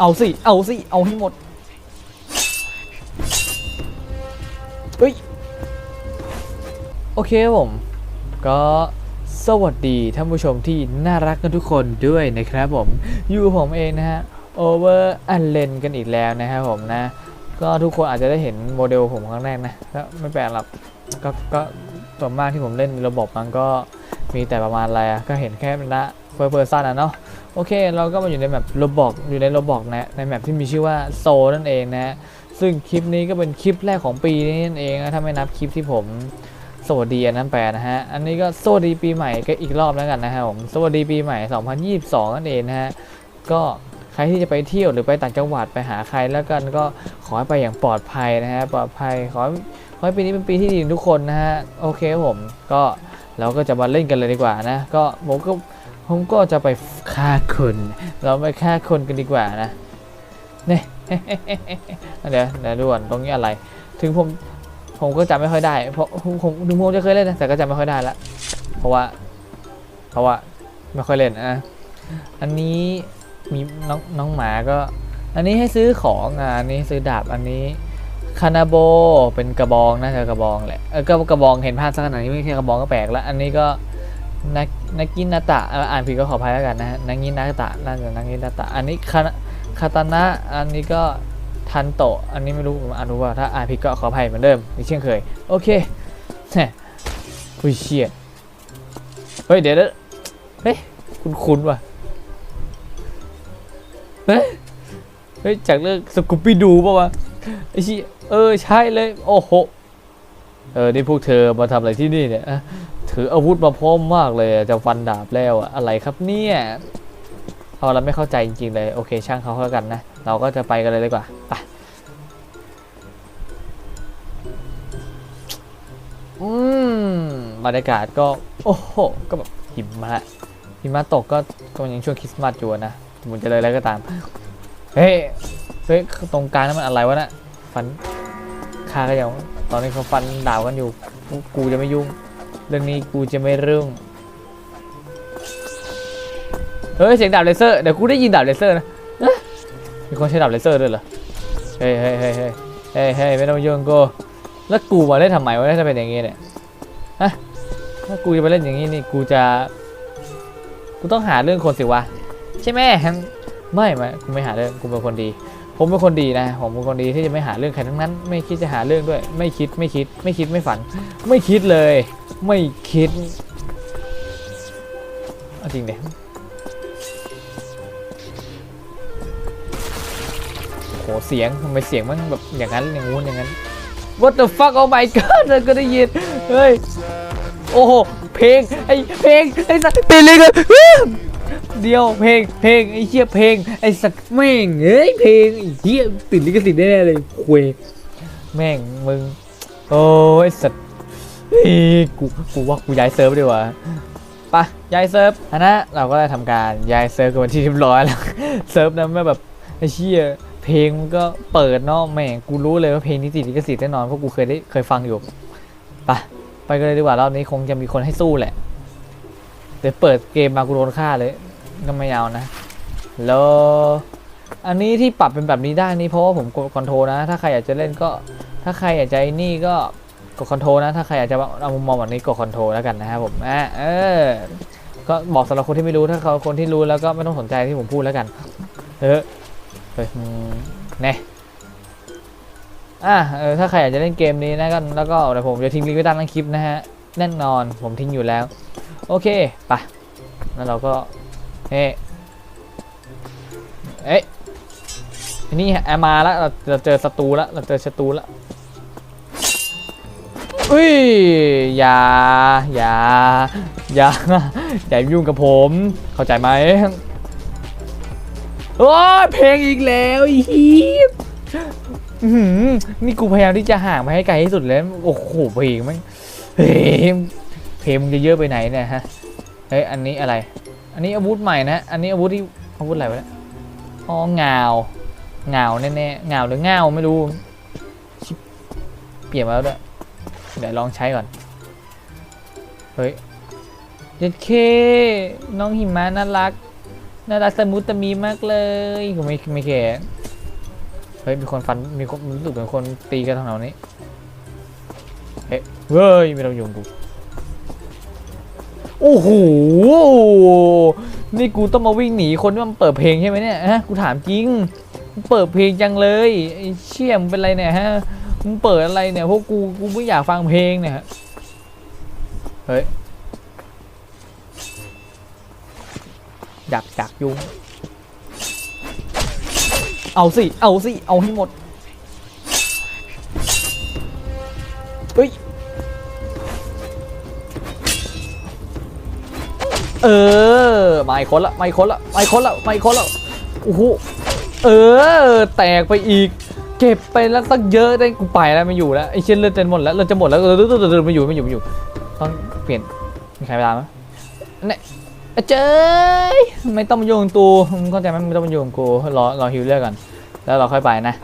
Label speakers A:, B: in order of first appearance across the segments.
A: เอาสิ เอาสิ เอาให้หมด เฮ้ย โอเคครับผม ก็สวัสดีท่านผู้ชมที่น่ารักกันทุกคนด้วยนะครับผม อยู่ผมเองนะฮะ Over u n l e n กันอีกแล้วนะครับผมนะ ก็ทุกคนอาจจะได้เห็นโมเดลผมครั้งแรกนะก็ไม่แปลกหรอกก็ก็ส่วนมากที่ผมเล่นระบบมันก็มีแต่ประมาณอะไรอะก็เห็นแค่ละเฟอร์เพอร์ซันอะเนาะ โอเค เราก็มาอยู่ในแมปโรบอกอยู่ในโรบอกนะในแมปที่มีชื่อว่าโซนั่นเองนะซึ่งคลิปนี้ก็เป็นคลิปแรกของปีนี้นั่นเองนะถ้าไม่นับคลิปที่ผมสวัสดีอันนั้นแปลนะฮะ อันนี้ก็สวัสดีปีใหม่ก็อีกรอบแล้วกันนะครับผม สวัสดีปีใหม่ 2022 นั่นเองนะฮะ ก็ใครที่จะไปเที่ยวหรือไปต่างจังหวัดไปหาใครแล้วกันก็ขอให้ไปอย่างปลอดภัยนะฮะ ปลอดภัยขอให้ขอให้ปีนี้เป็นปีที่ดีทุกคนนะฮะ โอเคผม ก็เราก็จะมาเล่นกันเลยดีกว่านะ ก็ผมก็ ผมก็จะไปฆ่าคนเราไปฆ่าคนกันดีกว่านะเนี่ยเดี๋ยวเดี๋ยวด่วนตรงนี้อะไร ถึงผมผมก็จำไม่ค่อยได้ เพราะผมถึงผมจะเคยเล่นนะแต่ก็จำไม่ค่อยได้ละเพราะว่า เพราะว่าไม่ค่อยเล่นอะอันนี้มีน้องน้องหมาก็ อันนี้ให้ซื้อของอะอันนี้ซื้อดาบอันนี้คานาโบเป็นกระบองน่าจะกระบองแหละเออก็กระบองเห็นภาพสักขนาดนี้ไม่ใช่กระบองก็แปลกแล้ว อันนี้ก็นัก นักกินนาตะอ่านผิดก็ขออภัยแล้วกันนะฮะนักกินนาตะน่าจะนักกินนาตะ อันนี้คาคาตานะอันนี้ก็ทันโตอันนี้ไม่รู้ผมอ่านรู้ว่าถ้าอ่านผิดก็ขออภัยเหมือนเดิมอีกเช่นเคย โอเคแหมอุ้ยเชียเฮ้ยเดี๋ยวเดี๋ยวเฮ้ยคุ้นคุ้นว่ะเฮ้ยเฮ้ยจากเรื่องสกูปปี้ดูป่าวะไอ้ชี่เออใช่เลย โอ้โหเออนี่พวกเธอมาทำอะไรที่นี่เนี่ย ถืออาวุธมาพร้อมมากเลยจะฟันดาบแล้วอะอะไรครับเนี่ยเอาเราไม่เข้าใจจริงๆเลย โอเค ช่างเขาแล้วกันนะ เราก็จะไปกันเลยดีกว่าไปอืมบรรยากาศก็ โอ้โห ก็แบบหิมะหิมะตกก็ก็ยังช่วงคริสต์มาสอยู่นะมันจะเลยอะไรก็ตาม เฮ้ยเฮ้ยตรงกลางนั้นมันอะไรวะน่ะฟันคาก็ยังตอนนี้เขาฟันดาวกันอยู่ กูจะไม่ยุ่ง เรื่องนี้กูจะไม่เรื่องเฮ้ยเสียงดาบเลเซอร์ เดี๋ยวกูได้ยินดาบเลเซอร์นะมีคนใช้ดาบเลเซอร์ด้วยเหรอ เฮ้ยเฮ้ยเฮ้ยเฮ้ยเฮ้ยไม่ต้องยุ่งกูแล้วกูมาเล่นทำไมวะถ้าเป็นอย่างงี้เนี่ย ฮะ ถ้ากูจะไปเล่นอย่างงี้นี่กูจะ กูต้องหาเรื่องคนสิวะ ใช่ไหมไม่ไม่กูไม่หาเรื่อง กูเป็นคนดี ผมเป็นคนดีนะ ผมเป็นคนดีที่จะไม่หาเรื่องใครทั้งนั้น ไม่คิดจะหาเรื่องด้วย ไม่คิดไม่คิด ไม่คิดไม่ฝัน ไม่คิดเลย ไม่คิดจริงเดยโหเสียงทำไมเสียงมันแบบอย่างนั้นอย่างงู้นอย่างนั้น What the fuck oh my god เราก็ได้ยินเฮ้ยโอ้โหเพลงไอเพลงไอสัตว์เป็นเลยกัน เดียวเพลงเพลงไอ้เหี้ยเพลงไอ้สัตว์แม่งเอ้ยเพลงไอ้เหี้ยติดลิขสิทธิ์แน่เลยคุยแม่งมึงโอ้ยไอ้สัตว์เฮ้กูกูว่ากูย้ายเซิร์ฟดีกว่าปะย้ายเซิร์ฟอันนะเราก็ได้ทำการย้ายเซิร์ฟกันวันที่เรียบร้อยแล้วเซิร์ฟนั้นไม่แบบไอ้เหี้ยเพลงมันก็เปิดเนาะแม่งกูรู้เลยว่าเพลงนี้ติดลิขสิทธิ์แน่นอนเพราะกูเคยได้เคยฟังอยู่ไปไปกันเลยดีกว่ารอบนี้คงจะมีคนให้สู้แหละเดี๋ยวเปิดเกมมากูโดนฆ่าเลย ก็ไม่เอานะแล้วอันนี้ที่ปรับเป็นแบบนี้ได้นี่เพราะว่าผมกดคอนโทรนะ ถ้าใครอยากจะเล่นก็ ถ้าใครอยากจะนี่ก็กดคอนโทรนะ ถ้าใครอยากจะเอามุมมองแบบนี้กดคอนโทรแล้วกันนะครับผมอะเออ ก็บอกสำหรับคนที่ไม่รู้ถ้าเขาคนที่รู้แล้วก็ไม่ต้องสนใจที่ผมพูดแล้วกัน เออเฮ้ยอืมแน่อะเออถ้าใครอยากจะเล่นเกมนี้นะกันแล้วก็เดี๋ยวผมจะทิ้งลิงก์ไว้ใต้ล่างคลิปนะฮะแน่นอนผมทิ้งอยู่แล้ว โอเคไปแล้วเราก็ เฮ้เอ๊ะนี่แอมมาแล้วเราเจอศัตรูแล้วเราเจอศัตรูแล้วอุ้ยอย่าอย่าอย่าอย่ายุ่งกับผม เข้าใจไหมโอ้เพลงอีกแล้วอีฮีบนี่กูพยายามที่จะห่างไปให้ไกลที่สุดแล้วโอ้โหเพลงมันเพลงเพลงมึงจะเยอะไปไหนเนี่ยฮะเฮ้ยอันนี้อะไร อันนี้อาวุธใหม่นะ อันนี้อาวุธที่อาวุธอะไรวะเนี่ยอ๋อเงาเงาแน่ๆเงาหรือเงาไม่รู้เปลี่ยนมาแล้วด้วยเดี๋ยวลองใช้ก่อน เฮ้ยเจ็ดเคน้องหิมะน่ารัก น่ารักสมูทตมีมากเลยกูไม่ไม่แคร์เฮ้ยมีคนฟันมีคนรู้สึกเหมือนคนตีกันทางแถวนี้ เฮ้ยเฮ้ยไม่ต้องยุ่งกู โอ้โห นี่กูต้องมาวิ่งหนีคนที่มันเปิดเพลงใช่ไหมเนี่ยฮะ กูถามจริงมึงเปิดเพลงจังเลยไอ้เชี่ยมเป็นไรเนี่ยฮะ มึงเปิดอะไรเนี่ยพวกกูกูไม่อยากฟังเพลงเนี่ยเฮ้ยอยากอยากยุง เอาสิ เอาสิ เอาให้หมด เฮ้ย ออไม่คนละไม่คนละไม่คนละไม่คนละโอ้โหเออ แตกไปอีก เก็บไปแล้วตั้งเยอะได้กูไปแล้วไม่อยู่แล้วไอ้เช่นเลือดเต็มหมดแล้วเราจะหมดแล้วเออเออเออเออไม่อยู่ไม่อยู่ไม่อยู่ต้องเปลี่ยนมีใครเวลาไหมเนี่ยเจ้ยไม่ต้องมาโยงตูมึงเข้าใจไหมไม่ต้องมาโยงกูรอรอฮิวเลือดก่อนแล้วเราค่อยไปนะ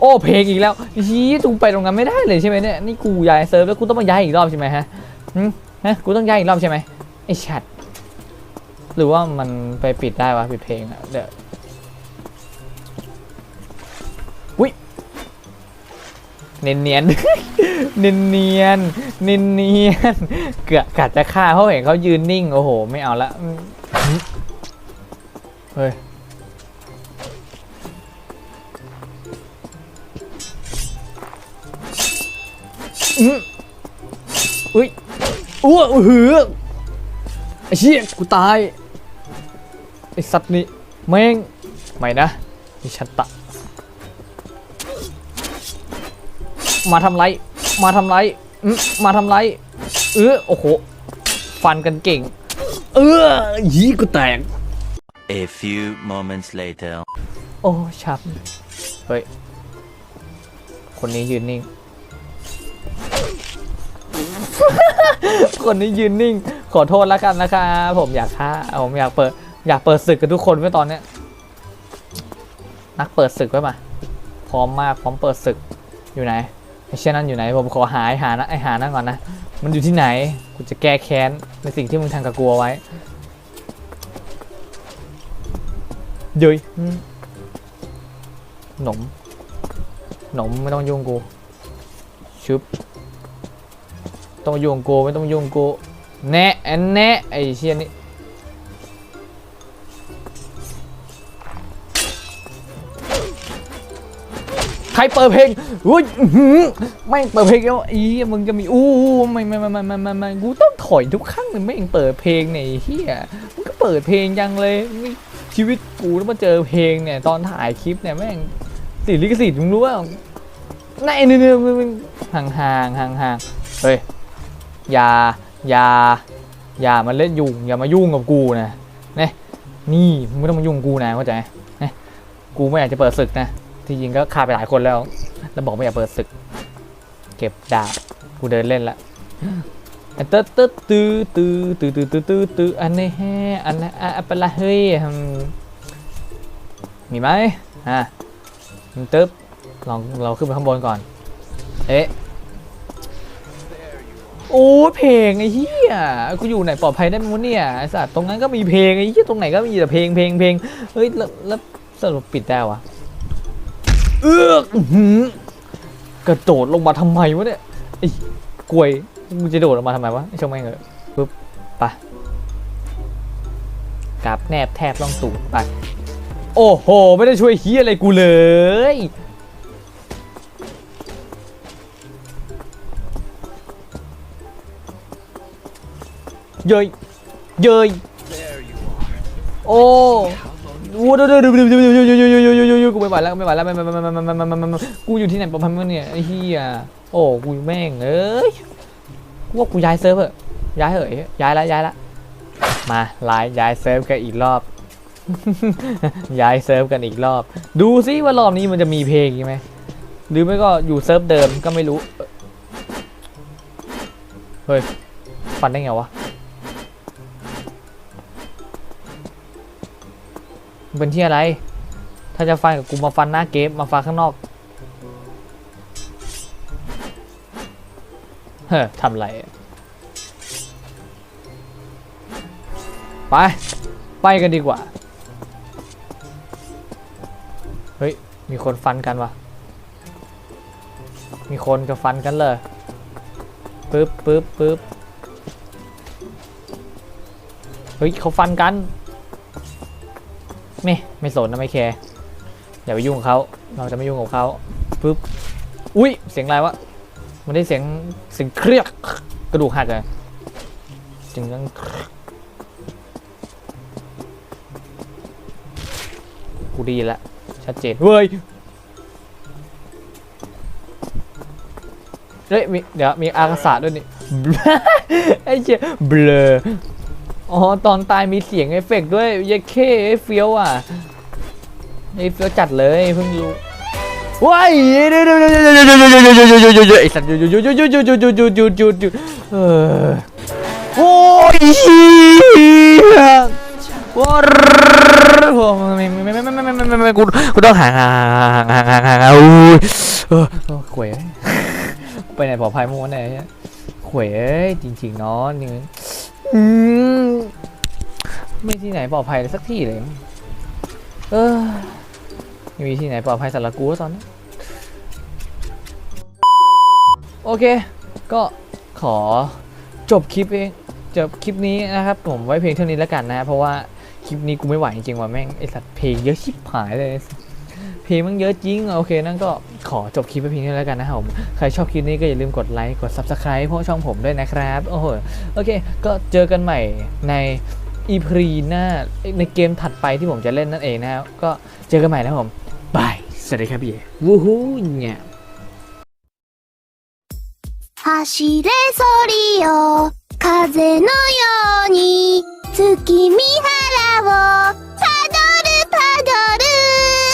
A: โอ้เพลงอีกแล้วยีตูไปตรงนั้นไม่ได้เลยใช่ไหมเนี่ยนี่กูย้ายเซิร์ฟแล้วกูต้องมาย้ายอีกรอบใช่ไหมฮะ ฮะกูต้องย้ายอีกรอบใช่ไหมไอ้ชัด หรือว่ามันไปปิดได้วะปิดเพลงอะเดี๋ยวอุ้ยเนียนเนียนเนียนเนียนเนียนเนียนเกือบกัดจะฆ่าเพราะเห็นเขายืนนิ่ง โอ้โห ไม่เอาละเฮ้ยอุ้ย อ้วอื้อหือไอ้เชี่ยกูตาย ไอ้สัตว์นี่แม่งไม่นะนี่ฉันตะ มาทำไร มาทำไรอืมมาทำไร เออโอ้โห ฟันกันเก่ง เออยีกูแตก
B: A few moments later.
A: โอ้ชับ เฮ้ย คนนี้ยืนนิ่ง คนนี้ยืนนิ่ง ขอโทษแล้วกันนะครับผมอยากฆ่าผมอยากเปิด อยากเปิดศึกกับทุกคนไว้ตอนเนี้ยนักเปิดศึกไว้มาพร้อมมากพร้อมเปิดศึกอยู่ไหนไอ้เช่นนั้นอยู่ไหน ผมขอหาไอหานะไอ้หานั่นก่อนนะ มันอยู่ที่ไหนกูจะแก้แค้นในสิ่งที่มึงทำกับกูเอาไว้ย้ยอืมหนมหนมไม่ต้องยุ่งกูชึบ ต้องมายุ่งกูไม่ต้องมายุ่งกูแนะอันแนะไอ้เชี่ยนี่ใครเปิดเพลงอุ้ยไม่เปิดเพลงแล้วอีมึงจะมีอู้ไม่ไม่ไม่ไม่ไม่ไม่ไม่กูต้องถอยทุกครั้งเลยไม่งเปิดเพลงเนี่ยไอ้เฮียมึงก็เปิดเพลงยังเลยชีวิตกูต้องมาเจอเพลงเนี่ยตอนถ่ายคลิปเนี่ยแม่งติดลิขสิทธิ์มึงรู้ว่าในเนื้อมึงห่างห่างห่างห่างเฮ้ย อย่าอย่าอย่ามาเล่นยุ่งอย่ามายุ่งกับกูนะเนี่ยนี่มึงไม่ต้องมายุ่งกูนะเข้าใจไหมเนี่ยกูไม่อยากจะเปิดศึกนะที่จริงก็ฆ่าไปหลายคนแล้ว แล้วบอกไม่อยากเปิดศึก เก็บดาบกูเดินเล่นละตึ๊ดตึ๊ดตื้อตื้อตื้อตื้อตื้อตื้อตื้ออันนี้แฮอันนั้นอะเป็นละเฮ้ยมีไหมฮะตึ๊บลองเราขึ้นไปข้างบนก่อน เอ๊ะ โอ้เพลงไอ้เหี้ยกูอยู่ไหนปลอดภัยได้ไหมวะเนี่ยไอ้สัตว์ตรงนั้นก็มีเพลงไอ้เหี้ยตรงไหนก็มีแต่เพลงเพลงเพลงเฮ้ยแล้วแล้วสรุปปิดได้วะเอือกอื้อหือกระโดดลงมาทำไมวะเนี่ยไอ้กวยมึงจะโดดลงมาทำไมวะไอ้ช่างแม่งเออปึ๊บไปกราบแนบแทบล่องตูดไปโอ้โห ไม่ได้ช่วยเฮียอะไรกูเลย เยยเยยโอ้โอ้เดี๋ยวเดี๋ยวเดี๋ยวเดี๋ยวเดี๋ยวเดี๋ยวเดี๋ยวเดี๋ยวเดี๋ยวเดี๋ยวเดี๋ยวกูไม่ไหวแล้วไม่ไหวแล้วไม่ไม่ไม่ไม่ไม่ไม่ไม่ไม่กูอยู่ที่ไหนประมาณนี้เนี่ยไอ้เหี้ยโอ้กูแม่งเอ้ยกูว่ากูย้ายเซิร์ฟเถอะย้ายเถอะย้ายละย้ายละมาไลน์ย้ายเซิร์ฟกันอีกรอบย้ายเซิร์ฟกันอีกรอบ ดูซิว่ารอบนี้มันจะมีเพลงอีกไหมหรือไม่ก็อยู่เซิร์ฟเดิมก็ไม่รู้เฮ้ยฟันได้ไงวะ เป็นที่อะไร ถ้าจะฟันกับกูมาฟันหน้าเกมมาฟันข้างนอก เฮ้อทำไร ไป ไปกันดีกว่า เฮ้ย มีคนฟันกันวะมีคนจะฟันกันเลยปึ๊บปึ๊บปึ๊บเฮ้ยเขาฟันกัน ไม่ไม่สนนะไม่แคร์อย่าไปยุ่งกับเขาเราจะไม่ยุ่งกับเขาปึ๊บอุ้ยเสียงอะไรวะมันได้เสียงเสียงเครียดกระดูกหักเลยเสียงดังกูดีแล้วชัดเจนเฮ้ยเฮ้ยมีเดี๋ยวมีอากาศด้วยนี่ไอ้เจ๊เบลอ อ๋อ ตอนตายมีเสียงเอฟเฟกต์ด้วยเยัดเข้เฟี้ยวอะไอ้เฟี้ยวจัดเลยเพิ่งรู้ว้ายเดี๋ยวเดี๋ยวเดี๋ยวเดี๋ยวเดี๋ยวเดี๋ยวเดี๋ยวเดี๋ยวเดี๋ยวเดี๋ยวเดี๋ยวไอ้สัตว์หยุดหยุดหยุดหยุดหยุดหยุดหยุดหยุดหยุดหยุดหยุดเออโอ้ยเหี้ยโอ้ยไม่ไม่ไม่ไม่ไม่ไม่ไม่ไม่ไม่กูกูต้องห่างห่างห่างห่างห่างห่างอุ้ยเออเออข่วยไปไหนปลอดภัยมั้งวะเนี่ยข่วยเอ้ยจริงๆเนาะนี่ อืมไม่ที่ไหนปลอดภัยเลยสักที่เลย เออมีที่ไหนปลอดภัยสำหรับกูแล้วตอนนี้ โอเค ก็ขอจบคลิปเองจบคลิปนี้นะครับ ผมไว้เพียงเท่านี้แล้วกันนะ เพราะว่าคลิปนี้กูไม่ไหวจริงๆว่ะแม่งไอสัตว์เพลงเยอะชิบหายเลย เพลงมันเยอะจริงโอเค นั่นก็ขอจบคลิปไปเพียงเท่านี้แล้วกันนะครับผมใครชอบคลิปนี้ก็อย่าลืมกดไลค์กด subscribe พวกช่องผมด้วยนะครับโอ้โหโอเค ก็เจอกันใหม่ในอีพีหน้าในเกมถัดไปที่ผมจะเล่นนั่นเองนะครับก็เจอกันใหม่นะครับผมบายสวัสดีครับพี่วู้ฮู้เนี่ย
C: 走れソリよ風のように月見原を